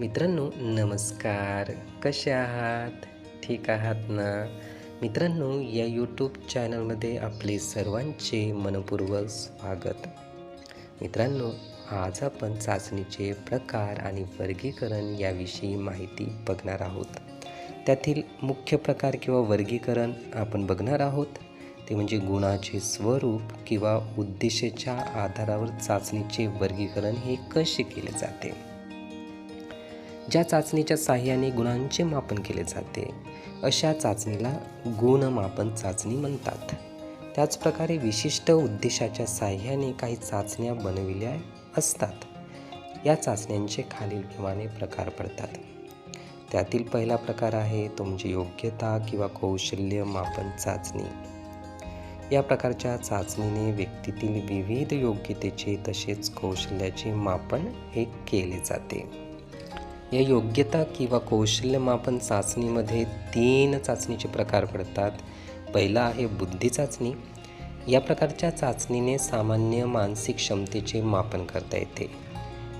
मित्रांनो नमस्कार. कसे आहात? ठीक आहात ना? मित्रांनो या यूट्यूब चॅनलमध्ये आपले सर्वांचे मनपूर्वक स्वागत. मित्रांनो आज आपण चाचणीचे प्रकार आणि वर्गीकरण याविषयी माहिती बघणार आहोत. त्यातील मुख्य प्रकार किंवा वर्गीकरण आपण बघणार आहोत. ते म्हणजे गुणाचे स्वरूप किंवा उद्देशाच्या आधारावर चाचणीचे वर्गीकरण हे कसे केले जाते? ज्या चाचणीच्या साह्याने गुणांचे मापन केले जाते अशा चाचणीला गुणमापन चाचणी म्हणतात. त्याचप्रकारे विशिष्ट उद्देशाच्या साह्याने काही चाचण्या बनविल्या असतात. या चाचण्यांचे खालीलप्रमाणे प्रकार पडतात. त्यातील पहिला प्रकार आहे तो म्हणजे योग्यता किंवा कौशल्य मापन चाचणी. या प्रकारच्या चाचणीने व्यक्तीतील विविध योग्यतेचे तसेच कौशल्याचे मापन हे केले जाते. या योग्यता किंवा कौशल्यमापन चाचणीमध्ये तीन चाचणीचे प्रकार पडतात. पहिला आहे बुद्धी चाचणी. या प्रकारच्या चाचणीने सामान्य मानसिक क्षमतेचे मापन करता येते.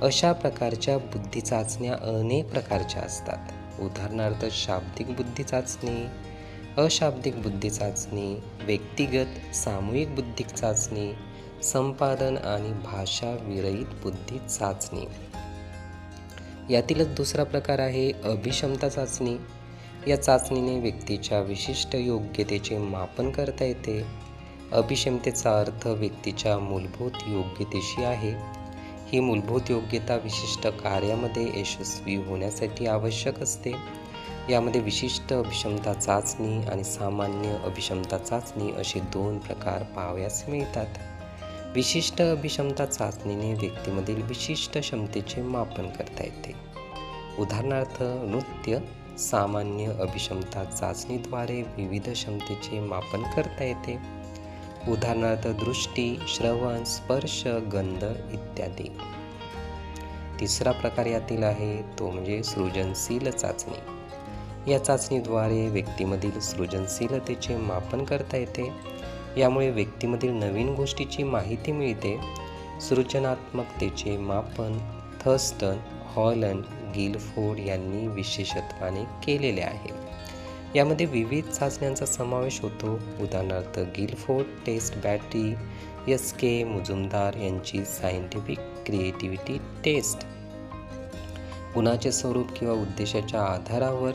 अशा प्रकारच्या बुद्धी चाचण्या अनेक प्रकारच्या असतात. उदाहरणार्थ शाब्दिक बुद्धी चाचणी अशाब्दिक बुद्धी चाचणी व्यक्तिगत सामूहिक बुद्धी चाचणी संपादन आणि भाषा विरहित बुद्धी चाचणी. यातीलच दुसरा प्रकार आहे अभिक्षमता चाचणी. या चाचणीने व्यक्तीच्या विशिष्ट योग्यतेचे मापन करता येते. अभिक्षमतेचा अर्थ व्यक्तीच्या मूलभूत योग्यतेशी आहे. ही मूलभूत योग्यता विशिष्ट कार्यामध्ये यशस्वी होण्यासाठी आवश्यक असते. यामध्ये विशिष्ट अभिक्षमता चाचणी आणि सामान्य अभिक्षमता चाचणी असे दोन प्रकार पाहाव्यास मिळतात. विशिष्ट अभिक्षमता चाचणीने व्यक्तीमधील विशिष्ट क्षमतेचे मापन करता येते. उदाहरणार्थ नृत्य सामान्य अभिक्षमता चाचणीद्वारे विविध क्षमतेचे मापन करता येते. उदाहरणार्थ दृष्टी श्रवण स्पर्श गंध इत्यादी. तिसरा प्रकार यातील आहे तो म्हणजे सृजनशील चाचणी. या चाचणीद्वारे व्यक्तीमधील सृजनशीलतेचे मापन करता येते. यामुळे व्यक्तीमधील नवीन गोष्टीची माहिती मिळते. सृजनात्मकतेचे मापन थर्स्टन हॉलंड गिलफोर्ड यांनी विशेषत्वाने केलेले आहे. यामध्ये विविध चाचण्यांचा समावेश होतो. उदाहरणार्थ Guilford test battery S K Mujumdar यांची सायंटिफिक क्रिएटिव्हिटी टेस्ट. गुणाचे स्वरूप किंवा उद्देशाच्या आधारावर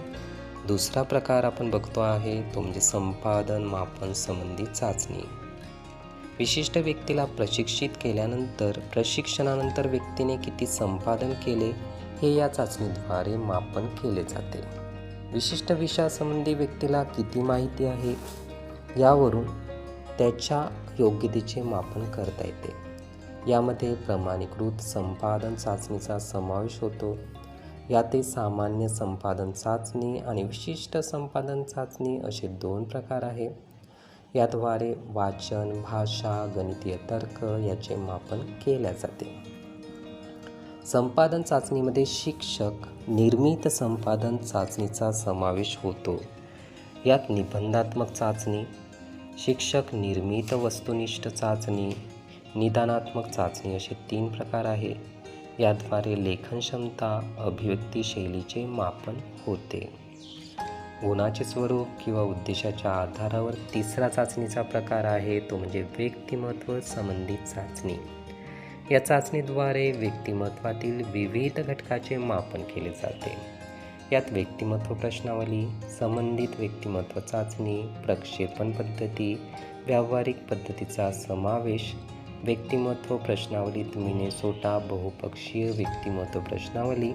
दुसरा प्रकार आपण बघतो आहे तो म्हणजे संपादन मापन संबंधी चाचणी. विशिष्ट व्यक्तीला प्रशिक्षित केल्यानंतर प्रशिक्षणानंतर व्यक्तीने किती संपादन केले हे या चाचणीद्वारे मापन केले जाते. विशिष्ट विषयासंबंधी व्यक्तीला किती माहिती आहे यावरून त्याच्या योग्यतेचे मापन करता येते. यामध्ये प्रमाणीकृत संपादन चाचणीचा समावेश होतो. यातही सामान्य संपादन चाचणी आणि विशिष्ट संपादन चाचणी असे दोन प्रकार आहे. याद्वारे वाचन भाषा गणितीय तर्क याचे मापन केले जाते. संपादन चाचणीमध्ये शिक्षक निर्मित संपादन चाचणीचा समावेश होतो. यात निबंधात्मक चाचणी शिक्षक निर्मित वस्तुनिष्ठ चाचणी निदानात्मक चाचणी असे तीन प्रकार आहे. याद्वारे लेखन क्षमता अभिव्यक्ती शैलीचे मापन होते. गुणाचे स्वरूप किंवा उद्देशाच्या आधारावर तिसरा चाचणीचा प्रकार आहे तो म्हणजे व्यक्तिमत्व संबंधित चाचणी. या चाचणीद्वारे व्यक्तिमत्वातील विविध घटकाचे मापन केले जाते. यात व्यक्तिमत्व प्रश्नावली संबंधित व्यक्तिमत्व चाचणी प्रक्षेपण पद्धती व्यावहारिक पद्धतीचा समावेश व्यक्तिमत्व प्रश्नावलीत मिनेसोटा बहुपक्षीय व्यक्तिमत्व प्रश्नावली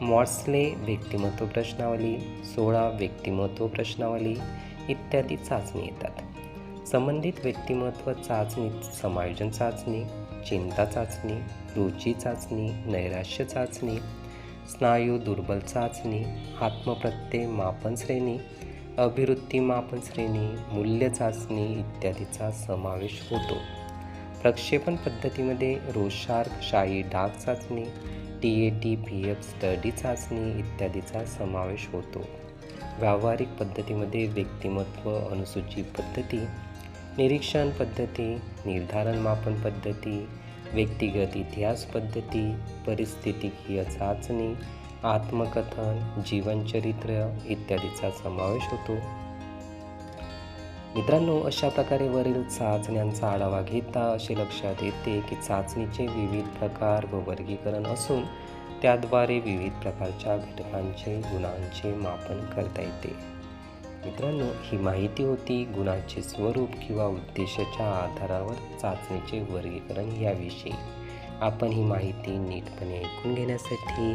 मॉर्सले व्यक्तिमत्व प्रश्नावली सोळा व्यक्तिमत्व प्रश्नावली इत्यादी चाचणी येतात. संबंधित व्यक्तिमत्व चाचणीत समायोजन चाचणी चिंता चाचणी रुची चाचणी नैराश्य चाचणी स्नायू दुर्बल चाचणी आत्मप्रत्यय मापन श्रेणी अभिवृत्ती मापन श्रेणी मूल्य चाचणी इत्यादीचा समावेश होतो. प्रक्षेपण पद्धतीमध्ये रोशार्क शाही डाग चाचणी T A T P F study चाचणी इत्यादीचा समावेश होतो. व्यावहारिक पद्धतीमध्ये व्यक्तिमत्व अनुसूची पद्धती निरीक्षण पद्धती निर्धारण मापन पद्धती व्यक्तिगत इतिहास पद्धती परिस्थितिकीय चाचणी आत्मकथन जीवनचरित्र इत्यादीचा समावेश होतो. मित्रांनो अशा प्रकारे वरील चाचण्यांचा आढावा घेता असे लक्षात येते की चाचणीचे विविध प्रकार व वर्गीकरण असून त्याद्वारे विविध प्रकारच्या घटकांचे गुणांचे मापन करता येते. मित्रांनो ही माहिती होती गुणाचे स्वरूप किंवा उद्देशाच्या आधारावर चाचणीचे वर्गीकरण याविषयी. आपण ही माहिती नीटपणे ऐकून घेण्यासाठी